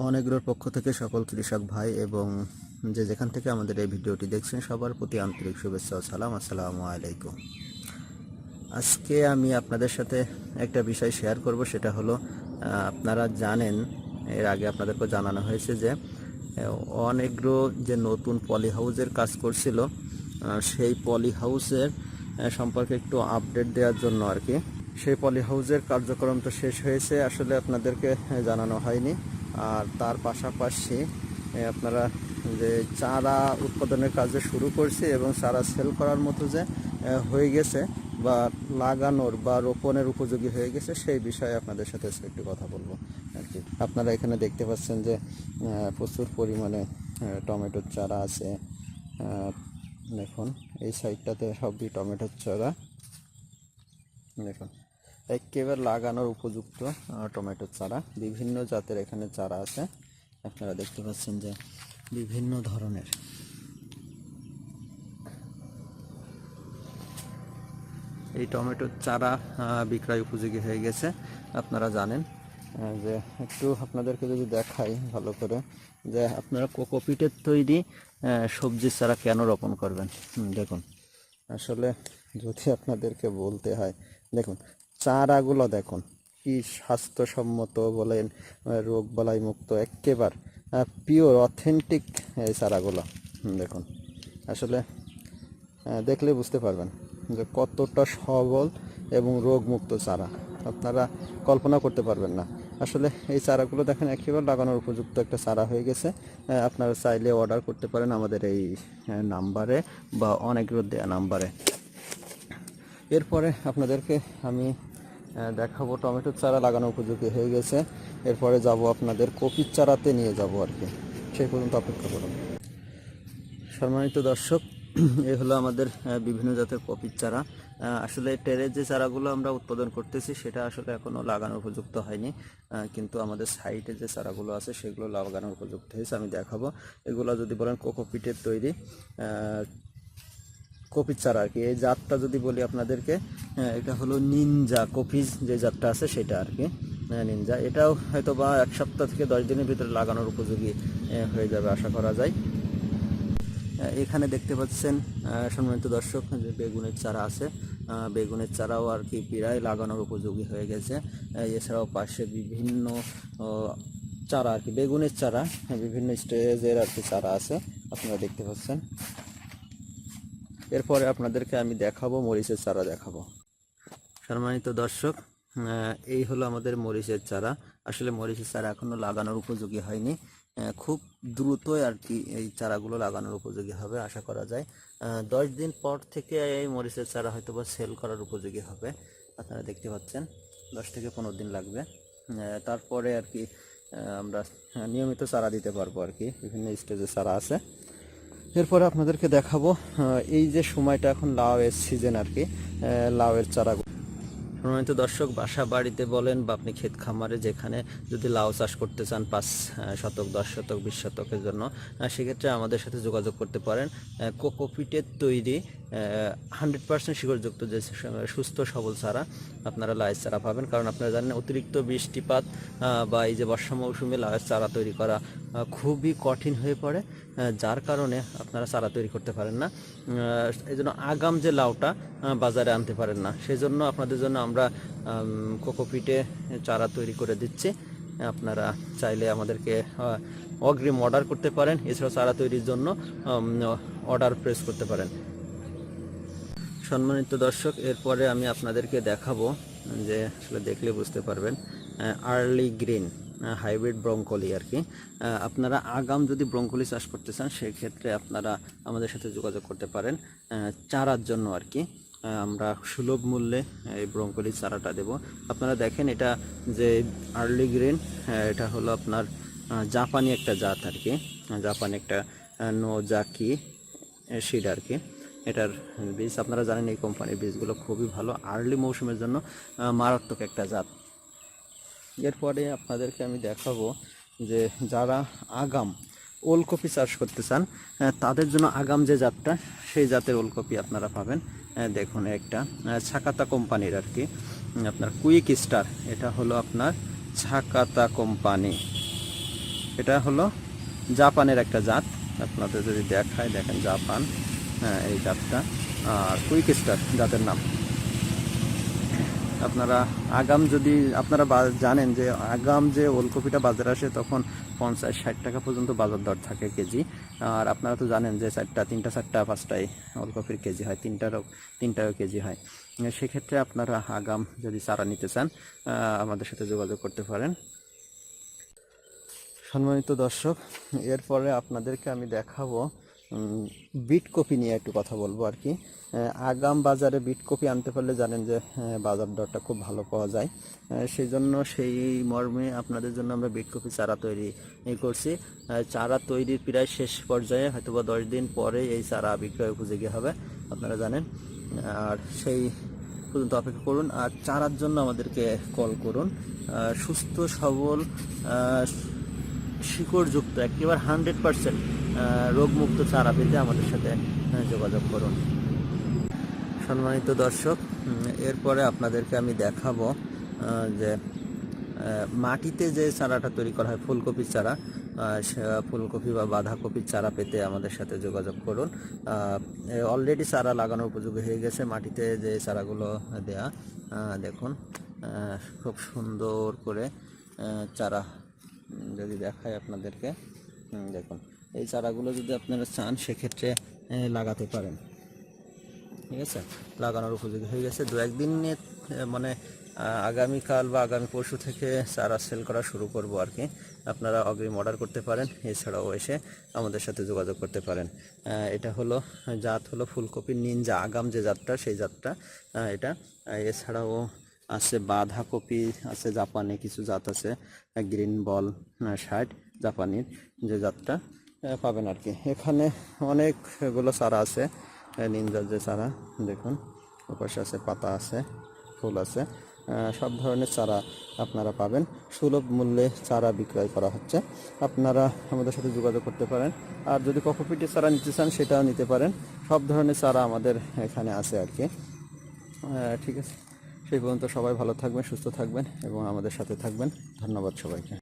অনেকগুলোর পক্ষ থেকে সকল কৃষক ভাই এবং যে যেখান থেকে আমাদের এই ভিডিওটি দেখছেন সবার প্রতি আন্তরিক শুভেচ্ছা ও সালাম। আসসালামু আলাইকুম। আজকে আমি আপনাদের সাথে একটা বিষয় শেয়ার করব, সেটা হলো আপনারা জানেন, এর আগে আপনাদেরকে জানানো হয়েছে যে অনেকগুলো যে নতুন পলি হাউসের কাজ করছিল সেই পলি হাউসের সম্পর্কে একটু আপডেট দেওয়ার জন্য আর কি। সেই পলি হাউসের কার্যক্রম তো শেষ হয়েছে, আসলে আপনাদেরকে জানানো হয়নি। আর তার পাশাপাশি আপনারা যে চারা উৎপাদনের কাজে শুরু করছে এবং চারা সেল করার মতো যে হয়ে গেছে বা লাগানোর বা রোপণের উপযোগী হয়ে গেছে, সেই বিষয়ে আপনাদের সাথে একটু কথা বলব আর কি। আপনারা এখানে দেখতে পাচ্ছেন যে প্রচুর পরিমাণে টমেটোর চারা আছে। দেখুন, এই সাইডটাতে সবই টমেটোর চারা। দেখুন। একেবারে লাগানোর উপযুক্ত আহ, টমেটোর চারা। বিভিন্ন জাতের এখানে চারা আছে। আপনারা দেখতে পাচ্ছেন যে বিভিন্ন ধরনের। এই টমেটোর চারা বিক্রয় উপযোগী হয়ে গেছে। আপনারা জানেন যে একটু আপনাদেরকে যদি দেখাই ভালো করে যে আপনারা কোকোপিটের তৈরি আহ, সবজির চারা কেন রোপণ করবেন? দেখুন। আসলে যদি আপনাদেরকে বলতে হয় দেখুন চারাগুলো দেখুন, কি স্বাস্থ্যসম্মত বলেন রোগ বালাই মুক্ত, একেবারে পিওর অথেন্টিক এই চারাগুলো দেখুন। আসলে দেখলে বুঝতে পারবেন যে কতটা সবল এবং রোগমুক্ত চারা। আপনারা কল্পনা করতে পারবেন না। আসলে এই চারাগুলো দেখেন, একেবারে লাগানোর উপযুক্ত একটা চারা হয়ে গেছে। আপনারা চাইলে অর্ডার করতে পারেন আমাদের এই নাম্বারে বা অনেকগুলো দেওয়া নাম্বারে। এরপরে আপনাদেরকে আমি দেখাবো টমেটোর চারা লাগানো উপযোগী হয়ে গেছে। এরপরে যাব আপনাদের কপির চারাতে নিয়ে যাব আর কি। সেই পর্যন্ত অপেক্ষা করুন। সম্মানিত দর্শক, এই হলো আমাদের বিভিন্ন জাতের কপির চারা। আসলে টেরের যে চারাগুলো আমরা উৎপাদন করতেছি, সেটা আসলে এখনও লাগানোর উপযুক্ত হয়নি। কিন্তু আমাদের সাইটে যে চারাগুলো আছে, সেগুলো লাগানোর উপযুক্ত হয়েছে, আমি দেখাবো। এগুলো যদি বলেন কোকোপিটের তৈরি। কপির চারা আর কি। এই জাতটা যদি বলি আপনাদেরকে এটা হলো নিনজা কপিজ যে জাতটা আছে সেটা আর কি। আহ, নিনজা। এটাও হয়তো বা এক সপ্তাহ থেকে দশ দিনের ভিতরে লাগানোর উপযোগী হয়ে যাবে আশা করা যায়। এখানে দেখতে পাচ্ছেন সম্মানিত দর্শক যে বেগুনের চারা আছে। বেগুনের চারাও আর কি প্রায় লাগানোর উপযোগী হয়ে গেছে। এছাড়াও পাশে বিভিন্ন চারা আর কি বেগুনের চারা হ্যাঁ, বিভিন্ন স্টেজের আর কি চারা আছে আপনারা দেখতে পাচ্ছেন। এরপরে আপনাদেরকে আমি দেখাবো, মরিচের চারা দেখাবো। সম্মানিত দর্শক এই হলো আমাদের মরিচের চারা। আসলে মরিচের চারা এখনও লাগানোর উপযোগী হয়নি। খুব দ্রুতই আর কি এই চারাগুলো লাগানোর উপযোগী হবে, আশা করা যায়। দশ দিন পর থেকে এই মরিচের চারা হয়তো বা সেল করার উপযোগী হবে। আপনারা দেখতে পাচ্ছেন, দশ থেকে পনেরো দিন লাগবে। তারপরে আর কি আমরা নিয়মিত চারা দিতে পারব আর কি। বিভিন্ন স্টেজে চারা আছে। এরপরে আপনাদেরকে দেখাবো এই যে সময়টা এখন লাউয়ের সিজন আর কি লাউয়ের চারা সম্মানিত দর্শক, বাসা বাড়িতে বলেন বা আপনি ক্ষেত খামারে যেখানে যদি লাউ চাষ করতে চান পাঁচ শতক, দশ শতক, বিশ শতকের জন্য সেক্ষেত্রে আমাদের সাথে যোগাযোগ করতে পারেন। কোকোপিটের তৈরি হান্ড্রেড পার্সেন্ট শিকড়যুক্ত যে সুস্থ, সবল চারা আপনারা লাউয়ের চারা পাবেন। কারণ আপনারা জানেন অতিরিক্ত বৃষ্টিপাত বা এই যে বর্ষা মৌসুমে লাউয়ের চারা তৈরি করা খুবই কঠিন হয়ে পড়ে যার কারণে আপনারা চারা তৈরি করতে পারেন না। এই জন্য আগাম যে লাউটা বাজারে আনতে পারেন না। সেই জন্য আপনাদের জন্য আমরা কোকোপিটে চারা তৈরি করে দিচ্ছি। আপনারা চাইলে আমাদেরকে অগ্রিম অর্ডার করতে পারেন। এছাড়াও চারা তৈরির জন্য অর্ডার প্রেস করতে পারেন। সম্মানিত দর্শক, এরপরে আমি আপনাদেরকে দেখাবো যে আসলে দেখলে বুঝতে পারবেন আর্লি গ্রিন হাইব্রিড ব্রঙ্কলি আর কি। আপনারা আগাম যদি ব্রঙ্কলি চাষ করতে চান, সেক্ষেত্রে আপনারা আমাদের সাথে যোগাযোগ করতে পারেন চারার জন্য আর কি। আমরা সুলভ মূল্যে এই ব্রঙ্কলি চারাটা দেব। আপনারা দেখেন এটা যে আর্লি গ্রিন এটা হলো আপনার জাপানি একটা জাত আর কি। জাপানি একটা নো জাকি সিড আর কি। এটার বীজ আপনারা জানেন এই কোম্পানির বীজগুলো খুবই ভালো আর্লি মৌসুমের জন্য মারাত্মক একটা জাত। এরপরে আপনাদেরকে আমি দেখাবো যে যারা আগাম ওলকপি চাষ করতে চান তাদের জন্য আগাম যে জাতটা, সেই জাতের ওলকপি আপনারা পাবেন। দেখুন একটা ছাকাতা কোম্পানির আর কি আপনার কুইক স্টার এটা হলো আপনার ছাকাতা কোম্পানি এটা হলো জাপানের একটা জাত, আপনাদের যদি দেখায়, দেখেন জাপান। হ্যাঁ এই জাতটা। আর কুইক স্টার জাতের নাম। আপনারা আগাম যদি, আপনারা জানেন যে আগাম যে ওলকপিটা বাজারে আসে তখন পঞ্চাশ ষাট টাকা পর্যন্ত বাজার দর থাকে কেজি। আর আপনারা তো জানেন যে চারটা, তিনটা, চারটা, পাঁচটায় ওলকপির কেজি হয়, তিনটারও তিনটারও কেজি হয়। সেক্ষেত্রে আপনারা আগাম যদি চারা নিতে চান আমাদের সাথে যোগাযোগ করতে পারেন। সম্মানিত দর্শক, এরপরে আপনাদেরকে আমি দেখাবো বিট কপি নিয়ে একটু কথা বলব আর কি। আগাম বাজারে বিট কপি আনতে পারলে জানেন যে বাজার দরটা খুব ভালো পাওয়া যায়। সেই জন্য সেই মর্মে আপনাদের জন্য আমরা বিট কপি চারা তৈরি করছি। চারা তৈরির প্রায় শেষ পর্যায়ে হয়তো বা দশ দিন পরে এই চারা বিক্রয় উপযোগী হবে, আপনারা জানেন। আর সেই পর্যন্ত অপেক্ষা করুন। আর চারার জন্য আমাদেরকে কল করুন। সুস্থ, সবল শিকড়যুক্ত, একেবারে হান্ড্রেড পার্সেন্ট রোগমুক্ত চারা পেতে আমাদের সাথে যোগাযোগ করুন। সম্মানিত দর্শক এরপরে আপনাদেরকে আমি দেখাবো যে মাটিতে যে চারাটা তৈরি করা হয়, ফুলকপির চারা ফুলকপি বা বাঁধাকপির চারা পেতে আমাদের সাথে যোগাযোগ করুন। অলরেডি চারা লাগানোর উপযোগী হয়ে গেছে মাটিতে যে চারাগুলো দেয়া। দেখুন খুব সুন্দর করে চারা যদি দেখায় আপনাদেরকে দেখুন, এই চারাগুলো যদি আপনারা চান, সেক্ষেত্রে লাগাতে পারেন। ঠিক আছে? লাগানোর উপযোগী হয়ে গেছে। দু একদিনে মানে আগামীকাল বা আগামী পরশু থেকে চারা সেল করা শুরু করব আর কি। আপনারা অগ্রিম অর্ডার করতে পারেন, এছাড়াও এসে আমাদের সাথে যোগাযোগ করতে পারেন। এটা হলো, জাত হলো ফুলকপির নিনজা আগাম যে জাতটা, সেই জাতটা এটা এছাড়াও আছে বাঁধাকপি, আছে জাপানি কিছু জাত আছে গ্রিন বল শার্ট জাপানির যে জাতটা পাবেন আর কি এখানে অনেকগুলো চারা আছে নিনজার যে চারা, দেখুন, ওপাশে আছে, পাতা আছে, ফুল আছে সব ধরনের চারা আপনারা পাবেন। সুলভ মূল্যে চারা বিক্রয় করা হচ্ছে। আপনারা আমাদের সাথে যোগাযোগ করতে পারেন। আর যদি ককোপিটের চারা নিতে চান, সেটাও নিতে পারেন। সব ধরনের চারা আমাদের এখানে আছে আর কি ঠিক আছে। সেই পর্যন্ত সবাই ভালো থাকবেন সুস্থ থাকবেন এবং আমাদের সাথে থাকবেন। ধন্যবাদ সবাইকে।